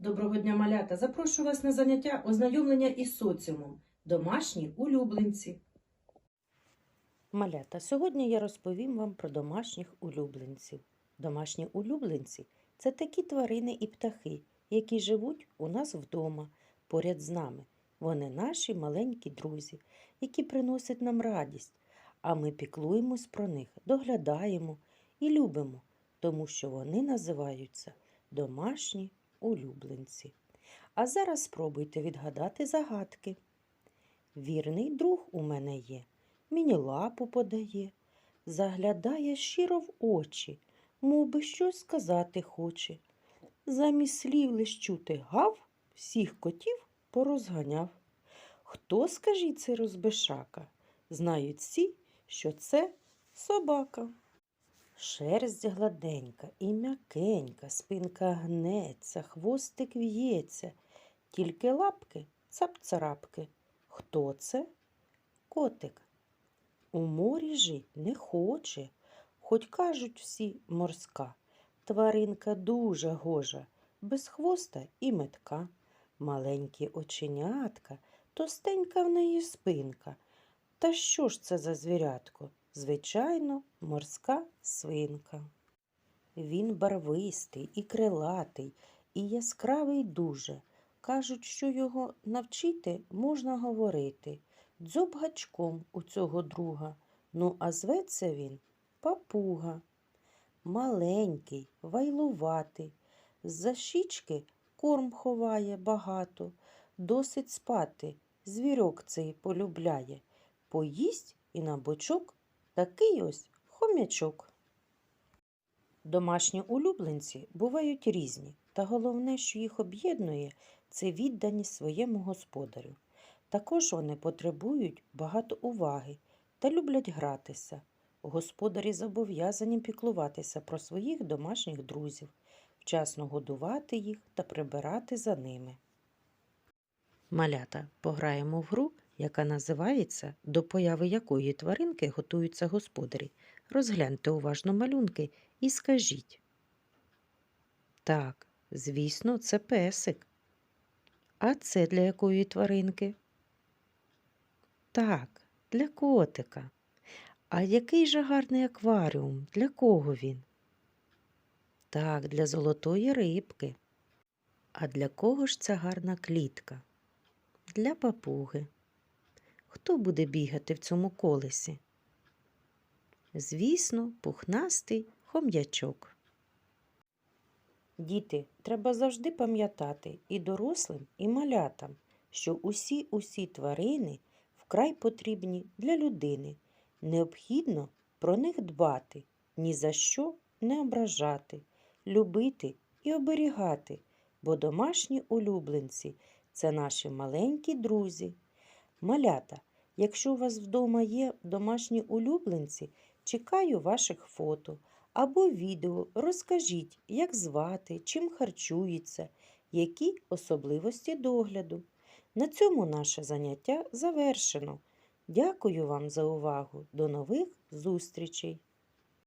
Доброго дня, малята! Запрошую вас на заняття ознайомлення із соціумом. Домашні улюбленці. Малята, сьогодні я розповім вам про домашніх улюбленців. Домашні улюбленці це такі тварини і птахи, які живуть у нас вдома, поряд з нами. Вони наші маленькі друзі, які приносять нам радість, а ми піклуємось про них, доглядаємо і любимо, тому що вони називаються домашні улюбленці. А зараз спробуйте відгадати загадки. Вірний друг у мене є, мені лапу подає, заглядає щиро в очі, мов би щось сказати хоче. Замість слів лиш чути гав, всіх котів порозганяв. Хто, скажіть, цей розбишака? Знають всі, що це собака. Шерсть гладенька і м'якенька, спинка гнеться, хвостик в'ється, тільки лапки цап-царапки. Хто це? Котик. У морі жить не хоче, хоч кажуть всі морська. Тваринка дуже гожа, без хвоста і метка. Маленькі оченятка, тостенька в неї спинка. Та що ж це за звірятко? Звичайно, морська свинка. Він барвистий і крилатий, і яскравий дуже. Кажуть, що його навчити можна говорити. Дзьоб гачком у цього друга. Ну, а зветься він папуга. Маленький, вайлуватий, з-за щічки корм ховає багато, досить спати, звірок цей полюбляє, поїсть і на бочок такий ось хомячок. Домашні улюбленці бувають різні, та головне, що їх об'єднує, це відданість своєму господарю. Також вони потребують багато уваги та люблять гратися. Господарі зобов'язані піклуватися про своїх домашніх друзів, вчасно годувати їх та прибирати за ними. Малята, пограємо в гру, яка називається До появи якої тваринки готуються господарі. Розгляньте уважно малюнки і скажіть. Так, звісно, це песик. А це для якої тваринки? Так, для котика. А який же гарний акваріум? Для кого він? Так, для золотої рибки. А для кого ж ця гарна клітка? Для папуги. Хто буде бігати в цьому колесі? Звісно, пухнастий хом'ячок. Діти, треба завжди пам'ятати і дорослим, і малятам, що усі усі тварини вкрай потрібні для людини. Необхідно про них дбати, ні за що не ображати, любити і оберігати, бо домашні улюбленці це наші маленькі друзі. Малята, якщо у вас вдома є домашні улюбленці, чекаю ваших фото або відео. Розкажіть, як звати, чим харчується, які особливості догляду. На цьому наше заняття завершено. Дякую вам за увагу. До нових зустрічей!